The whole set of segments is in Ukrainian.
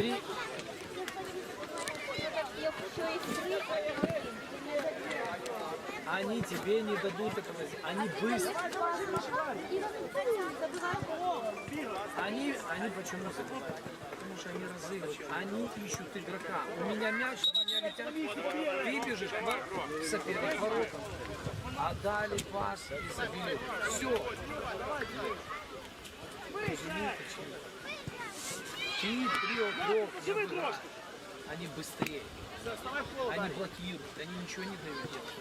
Три. Они тебе не дадут этого. Они быстро. Они, они почему забивают? Потому что они разыгрывают. Они ищут игрока. У меня мяч, у меня летят. Ты бежишь к соперник воротам. Отдали пас и забили. Все. Три, три окна. Они быстрее. Они блокируют, они ничего не дают делать.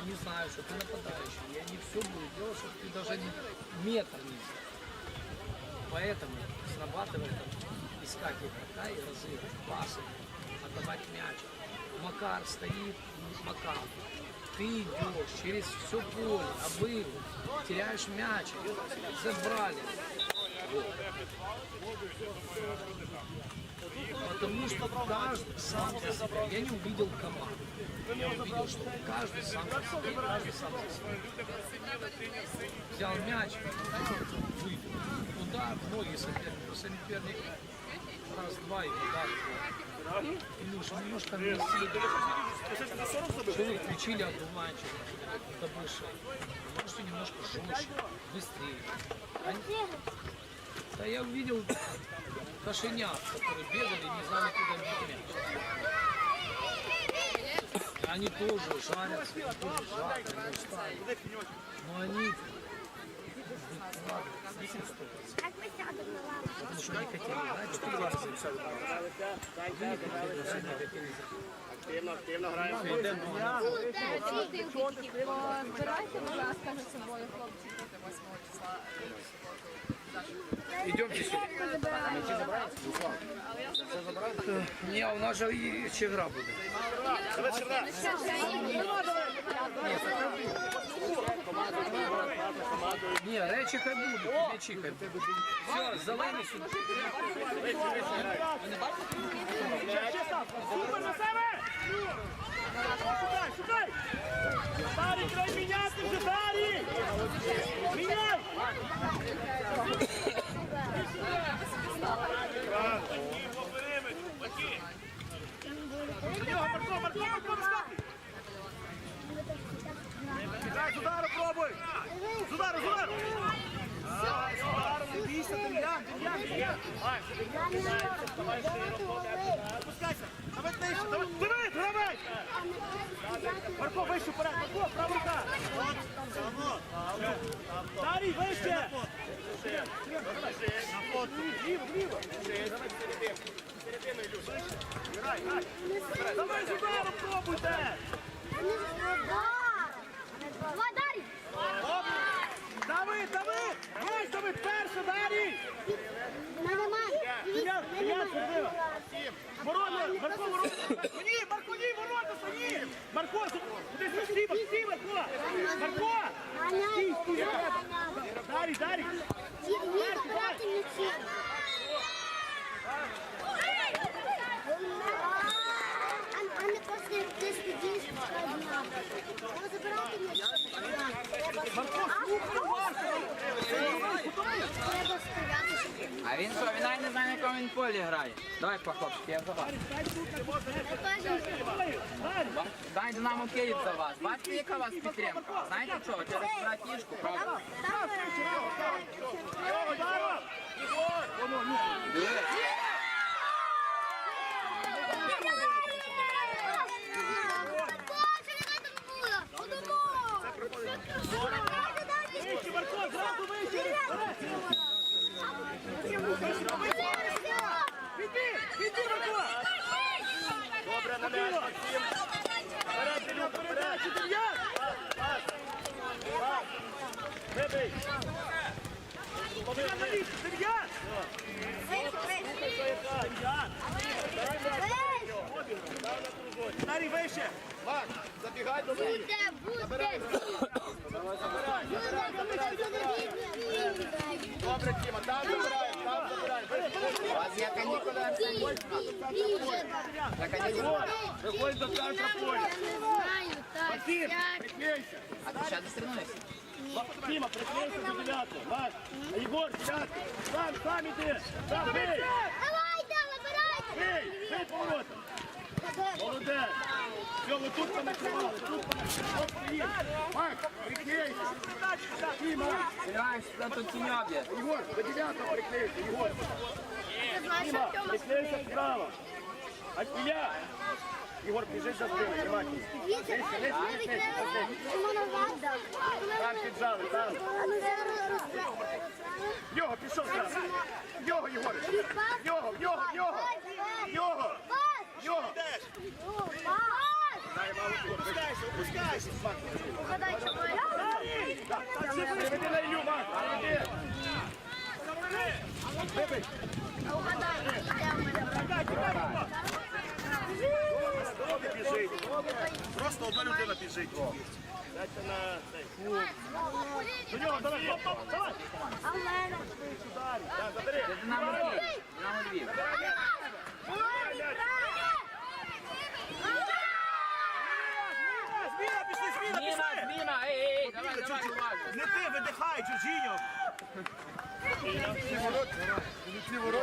Они знают, что ты нападающий, и они все будут делать, чтобы ты даже не метр не взял. Поэтому срабатывает искать игрока и разыгрывать пасы, отдавать мяч. Макар стоит, Макар. Ты идешь через все поле, обыгрываешь, теряешь мяч, забрали. Потому что каждый сам за себя. Я не увидел команду. Я увидел, что каждый сам себя, каждый сам. Взял мяч, выбил. Удар, ноги соперника. Соперник раз-два и удар. Илюша, немножко не Что вы включили одуванчик? Это выше. Можете немножко жестче, быстрее. Да я увидел кошенят, которые бегали, не знали, куда бежать. Они тоже жарятся, они тоже жарят, они устали. Но они... Потому что не хотели, знаете, что глаза Активно, активно граємо. Збирайте, будь ласка, за собою хлопці. 8 числа. Идемте сюда. Не, а у нас же ще гра буде. Ні, речі хай будуть, м'ячі хай будуть. Все, зелені сюди. Супер на себе! Шукай, шукай! Дарі, треба міняти вже, Дарі! Міняй! До нього, Марко, Марко, Марко, вискакуй! Грай, з удару пробуй! З удару, з удару! Давай, з удару, не бійся, Дем'ян, Дем'ян, Дем'ян! Давай, Опускайся! Давай нижче, давай! давай, давай! Марко, вище вперед, Марко, права рука! Дарій, вище! Ліво, ліво! Грай, грай! Давай удару пробуйте! Два дарі! Дави, дави! Ось дави, перша, Дарій! Нормально. Дем'ян, Дем'ян! Ворота, Марко, ворота! Ні, Марко, ні, ворота, свої! Марко, куди ти стій, Марко! Марко! Стій, стій, не! Дарій, Дарій! Ні, забирати м'ячі. А не після 10 днів Треба забирати м'ячі. Марко, слухай уважно! Треба стояти, щоб А він що, він не знає, на якому він полі грає. Давай, хлопчики, я за вас. Дай Динамо Київ за вас. Бачите, яка у вас підтримка? Знаєте чого? Через братішку, правда? там Ударом! Воно, ну, вище, Марко, зразу вище! Піди, піди, Марко! Добре, на м'яч, Максим! Вперед, Ілюха, передачу, Дем'ян! Вибий! Дем'ян на місці, Дем'ян! Дем'ян! Дарій, вище! Макс, забігай до мене! Буде, буде. Добре, Тіма, там забирай, там забирай! У вас є канікули? Виходь до центра поля! Максим, приклейся! А ти ще не стрінуєшся? Тіма, приклейся до дев'ятку! Макс, Єгор, сядь! Сам, сам іди! Сам, бий! Давай, да, вибирай! Бігай поворотом. Молодець. Все, ви тут понакривали, тут понакривали. От стоїть. Макс, приклейся. Діма. Понимаешь, что тут тенек є. Егор, до девятого приклейся, Егор. Дима, приклейся справа. От меня. Егор, бежи за спину, внимательно. Вітер, лезь, відкрили назад? Там піджали, там. Його, пішов зараз. Його, Єгор. Його, його, його. Його. Його. Дай маму, Єгор. Опускайся, опускайся. Приведи на Ілю, Макс, приведи. Вибий. Здоров'я Просто одна людина біжить. Дайте на цей. До нього, давай, стоп, стоп, давай. Так, забери. Це Динамо Львів. Динамо Львів. Зміна, пішли, зміна, Зміна, пішли. зміна, ей, ей, ей, давай, давай, уважно. Не ти, видихай, Джорджіньо.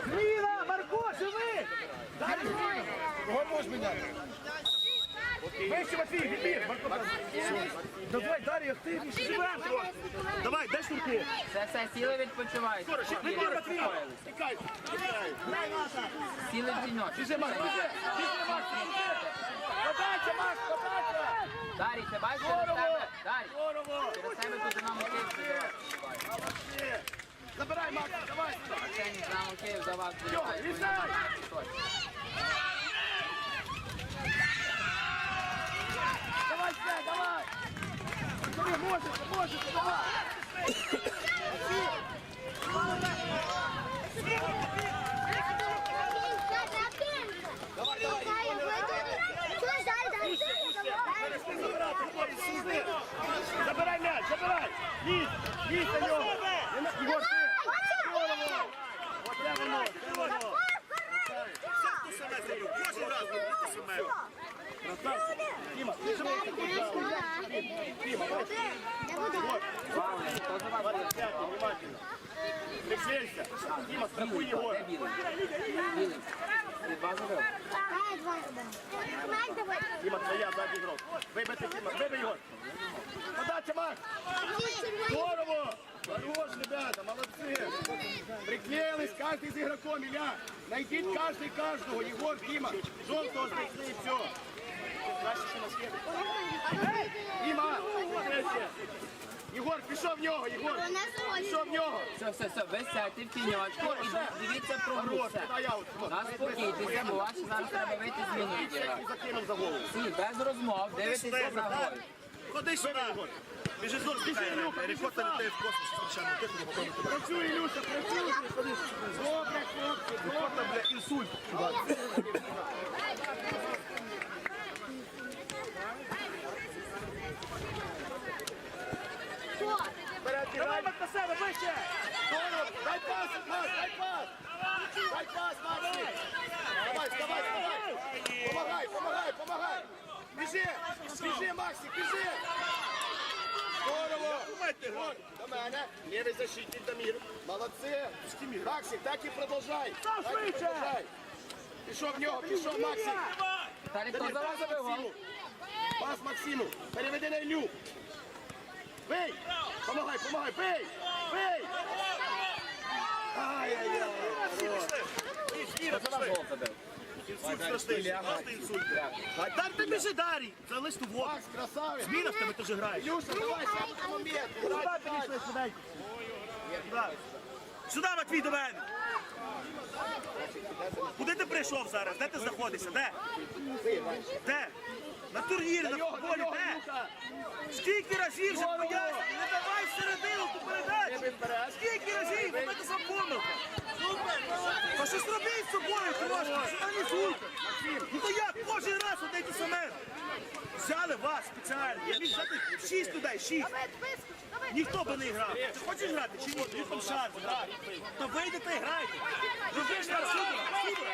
Зміна, Марко, живи. Кого можеш міняти? Вище, Матвій, відбір. Давай, Дар'я, ти трохи. Давай, дай шнурки. Все, все, сіли. Скоро, ще відбір, Матвій. Тікай. Сіли в тіньочок. Біжи, Макс, біжи. Біжи, Макс. Подача, Макс, подача. Дарій, ти бачиш через тебе? Дарій, через тебе тут Динамо Київ. Забирай, Макс, давай. Арсеній, Динамо Київ за вас Йо, забиває. Давай, все, давай! Смотри, можете, можете, давай! Давай, давай, Перейшли забирати, Ігор, сюди! Забирай м'яч, забирай! На нього! Ігор, ти! От воно? Красавчик! Діма, ти живий, ти тут, Діма, хто за Прицелься. Дима, страхуй Де Егора. білий? Білий. Ти два забив? Дима, твоя сзади игрок. Выбей, Дима, выбей Егор. Подача, Макс. Здорово. Хорош, ребята, молодцы. Приклеились каждый из игроков, Илья. Найдите каждый каждого. Егор, Дима. Желтого спекли и все. Дима, смотрите. Егор, пішов в нього, Егор. Пішов в нього. Все, все, все, ви сядьте в тіньочку і дивіться про гру. Все. Заспокійтеся, бо ваші зараз треба вийти. Закинув за голову. Всі, без розмов, дивитеся за гол. Ходи сюди. Біжи, Зор, біжи, Ілюха, Рікота летає в космос, звичайно, тихо, потім. Працюй, Ілюша, працюй. Добре, хлопці, добре, бля, інсульт. Давай, на себе, вище. Дай пас, Макс, дай пас. Дай пас, Макс. Давай, вставай, вставай. Помагай, помагай, помагай. Біжи, біжи, Максик, біжи. Здорово. От, До мене. Лівий защитник Дамір. Молодці. Максик, так і продовжай. Так і продовжай. Пішов в нього, пішов Максик. Хто за вас? Пас Максиму. Переведи на Ілю. Бей! Помагай, помагай, просто інсульт. Дай ти біжи, Дарій! Залиш ту воду. Красавець! Зміна в тебе теж грає. Люша, давай, сядь на момент. Сюди, Матвій, до мене. Куди ти прийшов зараз? Де ти знаходишся? Де? Де? На турнірі, на футболі, де? Скільки разів вже пояснюю, не давай середину ту передачу. Скільки разів, мене сам помилка. Та щось робіть з собою трошки, організуйте. Ну то як кожен раз одне й те саме. Взяли вас спеціально. Я міг взяти шість людей, шість. Ніхто би не грав. Ти хочеш грати чи ні? Тобі там шанс грати. То вийдете і грайте. Ну ви ж там сюди, сюди.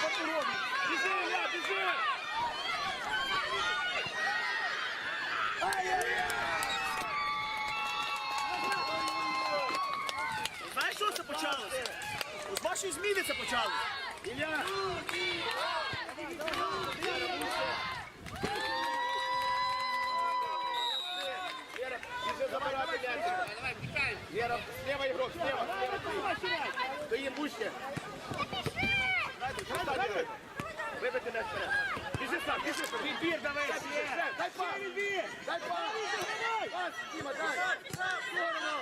Що ти робиш? Біжи, Ілля, біжи! Знаєш, що це почалося? З вашої зміни це почалося. Ілля! М'яч. Слева ігрок, слева. Стоїм вище. Вибити м'яч вперед. Біжи сам, біжи сам. Відбір давай. Дай пас. Дай пас. Пас, Діма, дай. Сторону.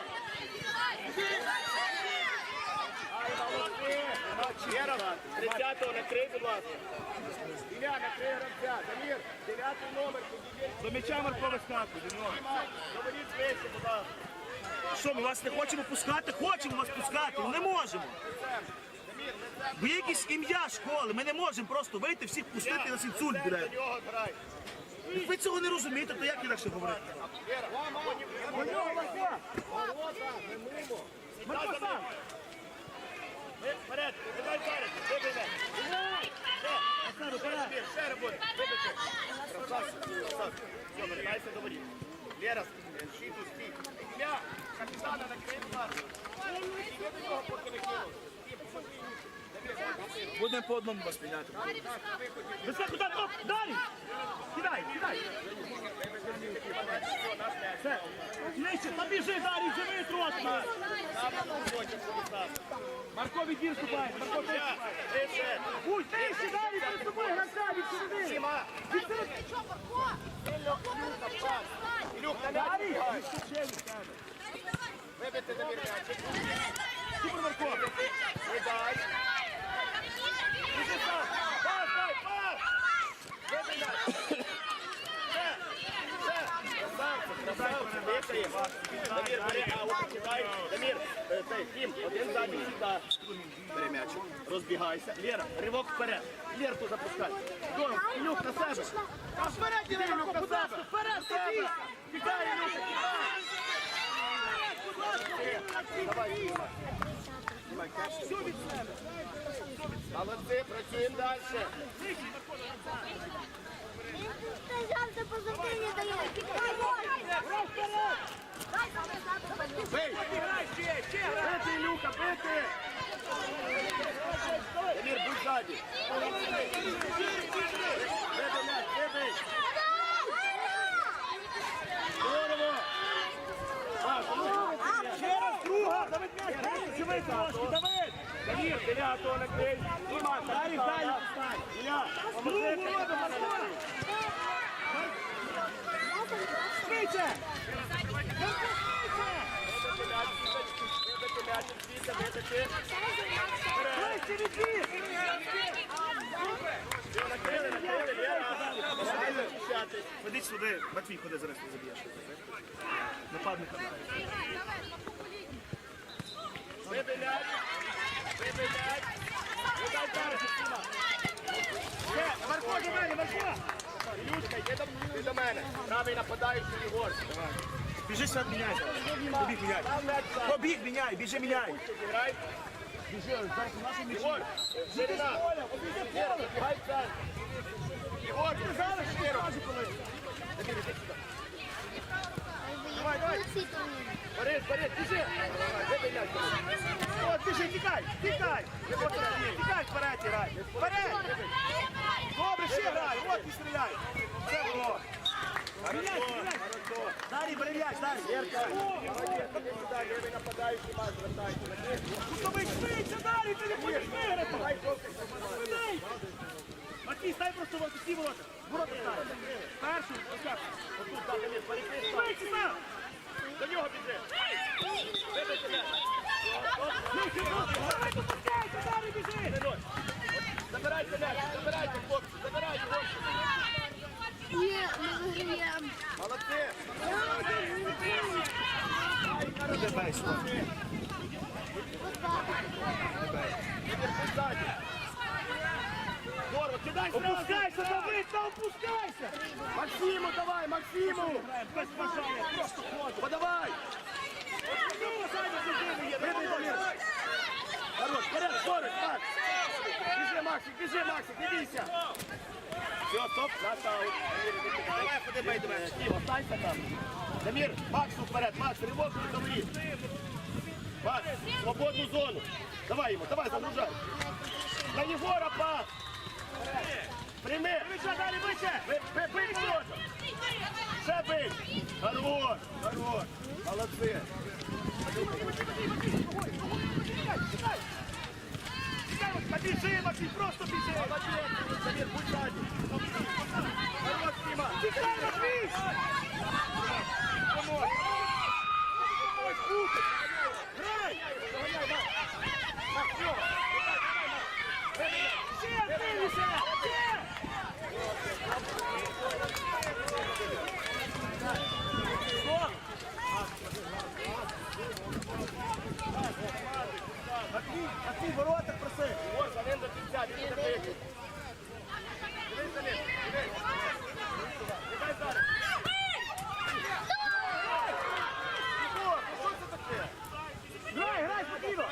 Вера, 30-го накрий, будь ласка. Ілля, накрий гравця. Дамір, 9 номер. До м'яча Марко вискакує. Говоріть вище, будь ласка. Що, ми вас не хочемо пускати? Хочемо вас пускати, але не можемо. Бо є якесь ім'я школи, ми не можемо просто вийти, всіх пустити, нас інсульт буде. До нього грай. Як ви цього не розумієте, то як інакше говорити? Вера, Марко сам. Вперед, давай зараз, вибий м'яч. Ще, ще, ще роботи, вибити. Красавчик, красавчик. Все, вертайся до воріт. Лера, щиту стій. Ілля, капітана накрий, будь. Іди до нього, поки не кинув. Стій, посмотри. Будемо по одному вас міняти. Високо, так, оп, далі! Кидай, кидай! Все, нижче, та біжи, далі, живи трохи! Марко від дір ступає, Марко Ілля, вище. Будь, нижче, далі, перед тобою, гравця, від середини! Діма, Від середини! Ілюк, на бігай. Відскочив від тебе. Вибити на м'яч. Супер, Марко! Видай. Біжи сам. Пас, дай, пас. Вибий м'яч. Ще, ще. Красавчик, красавчик, викриє. Дамір, Тім, один задній сюди. Розбігайся. Лера, ривок вперед. Лерку запускай. Здорово, Ілюк на себе. А вперед, Ілюк, на себе. Вперед, себе. Тікай, Ілюк. Давай, Кеш. Молодці, працюємо далі. Сказав, це позитивні дає. Бий! Бити, Ілюка, бити! Дамір, будь ззаді. Бити м'яч, бити! Здорово! Паш, ну, Ще раз, друга! Давид м'яч, живи трошки, Давид! Дамір, дев'ятого накрий. Діма, далі, далі. Ілля, поможи. Другу! Швидше! Вибити м'яч, вибити м'яч, звідси, вибити. Ближче від двір! Все, накрили, накрили, Лера. Ходи сюди, Матвій, ходи зараз не заб'єш. Нападника. Вибий м'яч. Вибий м'яч. Видай зараз. Ще, Марко, до мене, Марко! Ілюшка, йди до, до мене. Правий нападаючий Ігор. Біжи сюди, міняй. Побіг, міняй. Побіг, міняй, біжи, міняй. Зіграй. Ігор, ширина. Лера, забігай в центр. Ігор, зараз щиро. Дамір, іди сюди. Давай, давай. Всі турніри. Борис, Борис, біжи. Вибий м'яч. От, біжи, тікай, тікай. Тікай вперед, грай. Вперед! Добре, ще грай, от і стріляй. Це було. Міняй, стріляй. Далі, бери м'яч, далі. Лерка, молодець, іди сюди, лівий нападаючий матч звертайся. Кутовий швидше, далі, ти не хочеш виграти. Давай, хлопці, Швидей. Матвій, стань просто в ці ворота. Ворота стань. Першу, ось так. Отут, так, Дамір, перекрий сам. Швидше сам. До нього біжи. Забирайте м'яч, забирайте, хлопці, забирайте, хлопці. Ні, ми виграємо. Молодці. Тебе, Ігор, ти ззаді. Здорово, кидай сразу. Опускайся, та опускайся. Максиму давай, Максиму. Без бажання, просто ходить. Подавай. Хорош, вперед, скорость, Макс. Біжи, Максик, біжи, Максик, не бійся. Все, стоп, нас аут. Дамір, іди сюди. Давай, ходи, бей мене. Стів, останься там. Дамір, Максу вперед, Макс, ривок до воріт. Макс, свободну зону. Давай йому, давай, загружай. На Єгора пас. Прийми. Вище, далі, вище. Ви- ви- Бий ворота. Ще бий. Хорош, хорош. Молодці. Побіжи, біжи, Максим, просто біжи. Молодець, будь ззаді. Хорош, Діма. Тікай, Матвій. Помогай. Ось, Кухар. Грай. Доганяй, Макс. Макс, всьо. Ще, активніше. Ще. Стоп. Матвій, Матвій, ворота проси. Ось, один до кінця, він не вийде. Дивись, Данило, дивись. Нехай зараз. Ігор, ну що це таке? Грай, грай, спокійно.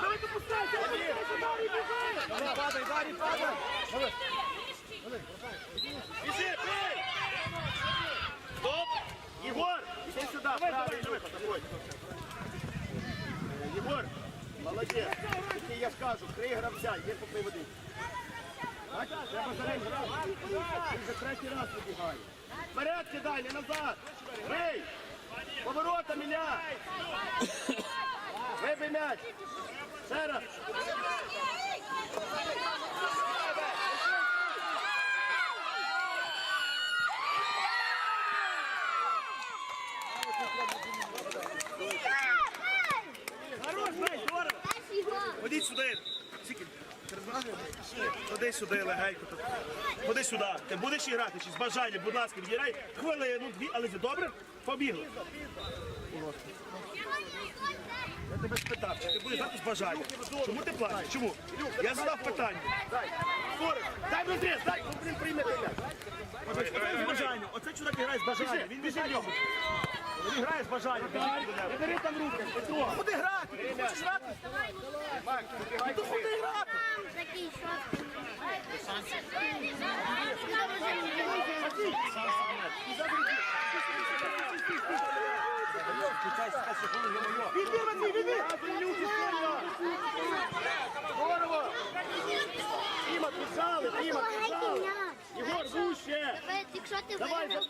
Давай допускайся, допускайся, Дарій, біжи. Дарій, падай, Дарій, падай. Біжи, бей. Стоп. Єгор, іди сюди, правий виход, заходь. Єгор, молодець. Тільки я ж кажу, крий гравця, є попий води. Бачиш, треба за ним грати. Він вже третій раз вибігає. Вперед кидай, назад. Бий! Поворота міняй! Вибий м'яч! Ще раз! Хорош, бей, здорово! Дальше його. Ходіть сюди. Ходи сюди легенько. Ходи сюди. Ти будеш грати чи з бажанням, будь ласка, відіграй хвилину, дві, але ти добре? Побігли. Я тебе спитав, чи ти будеш грати з бажанням. Чому ти плачеш? Чому? Я задав питання. Дай дай, блін, прийми ти м'яч. З бажанням. Оце чудак грає з бажанням. Він біжить йому. Він грає з бажанням. Не бери там руки. Петро. Куди грати? Ти хочеш грати? Ну, то куди грати? Відбір, Матвій, відбір! Здорово! Діма, піджали, Діма, піджали! Єгор, вуще! Якщо ти Давай, виграв,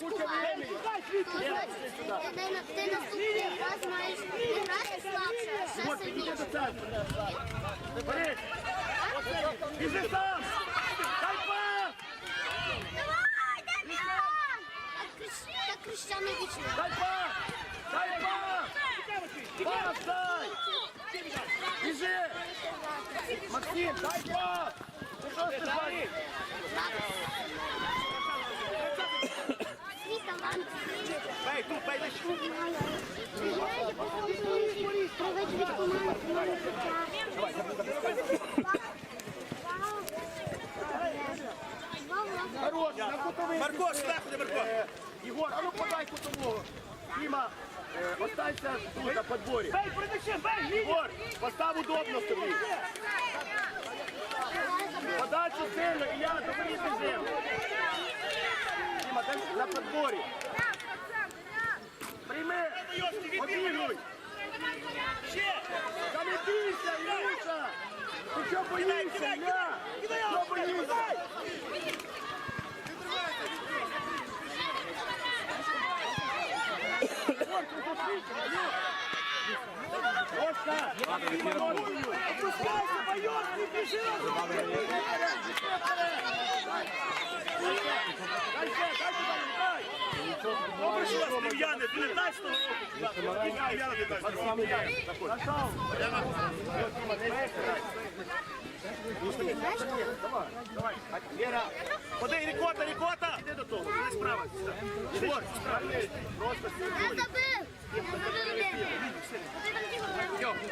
куча времени. Світло! то значить, ти на- ти наступний раз маєш не грати слабше, а ще до сильніше. Біжи сам! Дай пас! Давай, дай м'яч! Так Так Крещану вічно. Дай пас! Дай пас! Пас дай! Біжи! Максим, дай пас! Ти що ти знаєш? Свій талант. Бей, тут, бей, не щуп! Привець від команди. Хорош, на кутовий. Марко, сюди ходи, Марко. Єгор, а ну подай кутового. Діма, е, останься тут на подборі. Бей, придачи, бей, Єгор, постав удобно собі. Подальше сильно, і я до мені. Діма, дай на подборі. Прийми, обігруй. Та не бійся, Ілюша. Ти що боїшся, я? Що боїшся? Ось так. Опускайся, бойок, не біжи. Дай ще, дай сюди, дай. Добре, що вас Дем'яне, 19 року. Дем'яне 19 року. Нажав. Давай, давай. Вера. Ходи, рікота, рікота. Іди до того, іди справа. Єгор, справа. Просто Я забив! Я забив!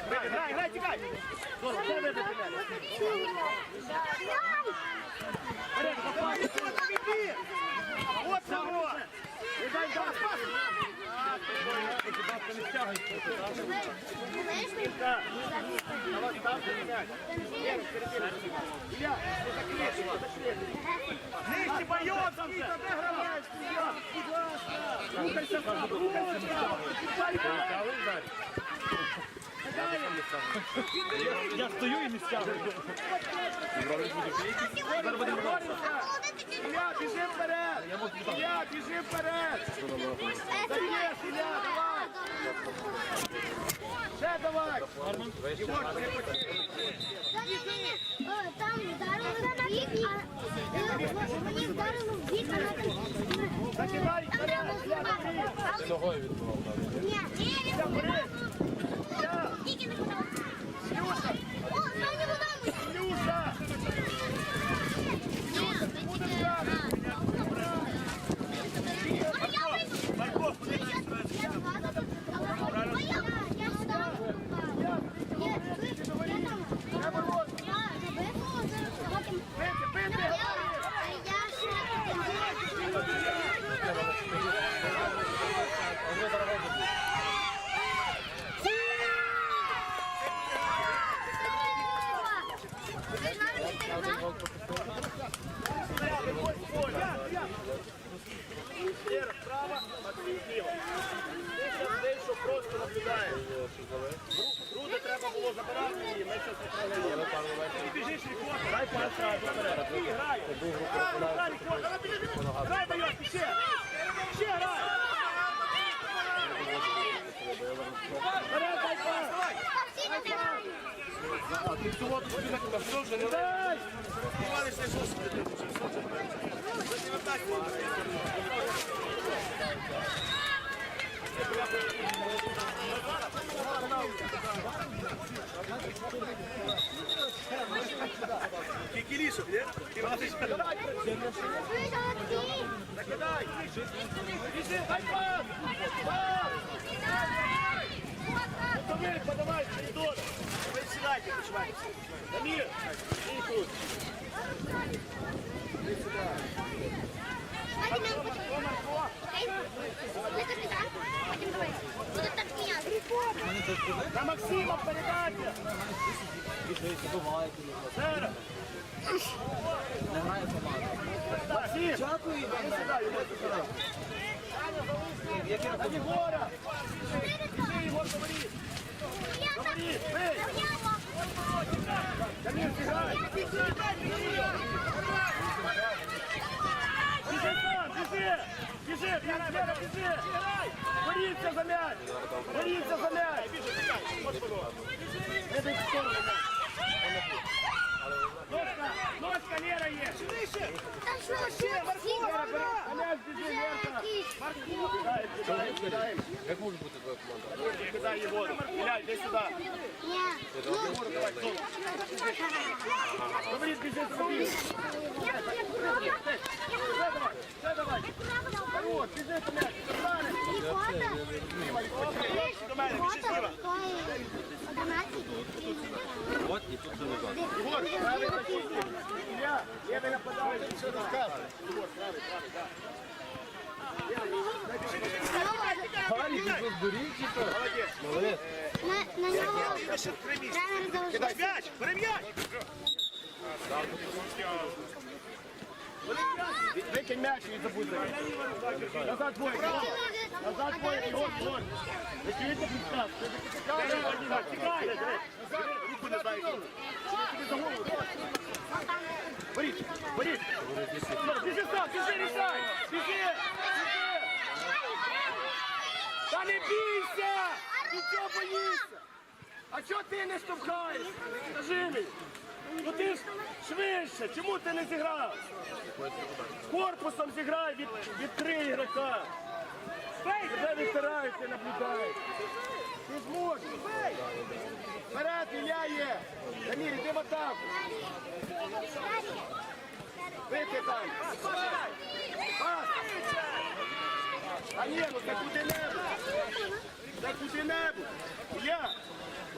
Грай, грай, грай, тікай! Здорово, де ви мене? Вперед, попай! Іди! От цього! Не дай дай, пас! Так. Давай, Нижче! Рухайся рухайся підпаль. Я стою і не стягую. Ілля, біжи вперед! Ілля, біжи вперед! Даєш, Ілля, давай! Ще давай! Там вдарили в бік, а мені вдарило в бік, а Закидай вперед! Ілля, давай! Ні, ні, Ілля, тільки не подав. О, нам не подав. Ілюша! Марко, бити, бити, Лера, справа, Матвій зліва. Ти зараз дещо просто наблюдаєш. Груди треба було забирати її, ми щось не програємо. Ти біжиш рікота, дай пас сразу вперед. Ти грай. Грай, рікота. Грай, Байовський, ще. Ще грай. Вперед, дай пас. Дай. Кикилишев, нет? Иваныч, накидай. Бежи, дай пас. Дамир, подавай, коридор. Вы сідайте, почувайте. Дамир, і тут. На Максима передайте. Зараз. Не грає команда. Максим. Дякую, іди сюди. На Єгора. Біжи, Єгор, говори. Біжи сам, біжи. Біжи, біжи. Боріться за м'яч. Боріться за м'яч. Іди в сторону. Ножка, ножка, Лера є. А м'яч біжи, Лерка. Кидай, кидай. Як може твоя команда? Кидай Єгор. Ілля, йди сюди. Говори, біжи собі. Ще давай, ще давай. Хорош, біжи до м'яч. До мене, біжи зліва. От і тут не Єгор, правий такий. Ілля, лівий нападає, ти що? Єгор, правий, правий, так. Молодець. На нього тренер. Кидай м'яч, бери м'яч. Викинь м'яч і забудь. Назад двоє. Назад двоє. Ігор, Ігор. Ви чуєте підказ? Тікай. Руку не голову. Боріть, боріть. Біжи. Та не бійся! Ти боїшся? А чого ти не штовхаєш? Ну ти швидше, чому ти не зіграв? Корпусом зіграй від, від три ігрока. Тебе відтирають, ти наблюдаєш. Ти зможеш. Вперед, Ілля є. Дамір, іди в атаку. Вити там. Пас. А ні, ну це куди-небудь. Це куди-небудь. Я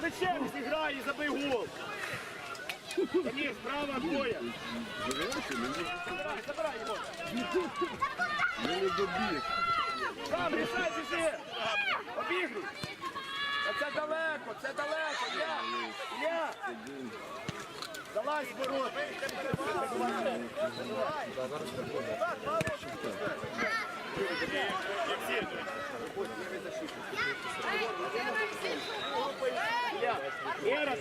плечем зіграй і забий гол. Ні, справа двоє. Забирай, забирай його. Сам, рішай, біжи. Обігруй. Це далеко, це далеко. Я, я. Залазь в ворот. Ілля,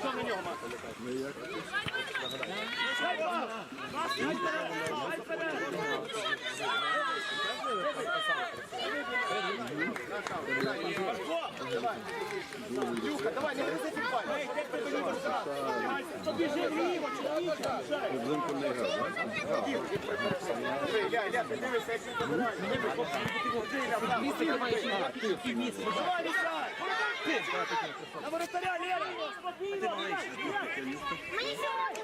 Що на нього, Мата? Дай пас! Пас, дай вперед! Дай вперед! Люка, давай, не гризи футбол. Побіжи вліво, чоловіче, Ля, ля, ти дивишся, як він добирає. Давай, Ліса! На воротаря, Лера! Спокійно! Мені сьогодні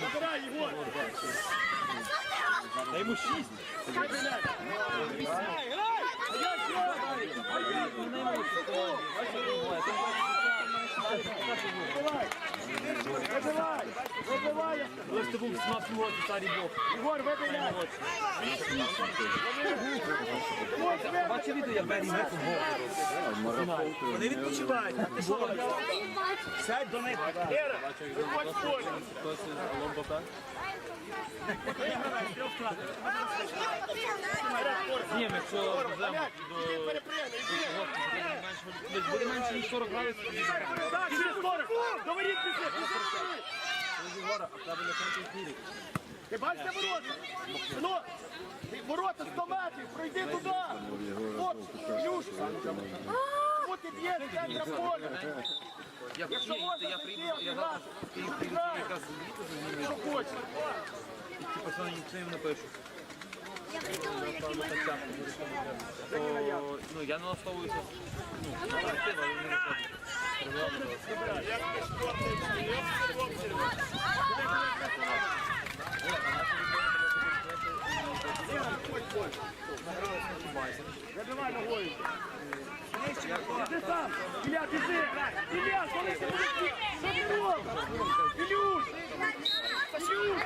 Забирай, Єгор! Дай йому шість! Грай, грай! А я що? А я Вибивай! Вибивай! Вибивай! Ось ти був не футбол. Вони відпочивають. Сядь до них. Ера, виходь втратив. Ні, ми якщо Блядь, іди буде менше ніж 40 градусів, тоді Так, через сторону. До воріт біжи, біжи. Ти бачите ворота? Ну, ворота 100 метрів, пройди туди. От, Ілюш. От ти б'єш центра поля. Я Якщо ні, можна, я прийду, я якраз літо за ними, Що хочеш. і пацани нічого їм напишу. я придумала, які буде То, ну, я налаштовуюся, ну, на актив, але не виходить. Забивай ногою. Ти сам. Ілля, біжи. Ілля, коли ти будеш? Ілюш. Ілюш.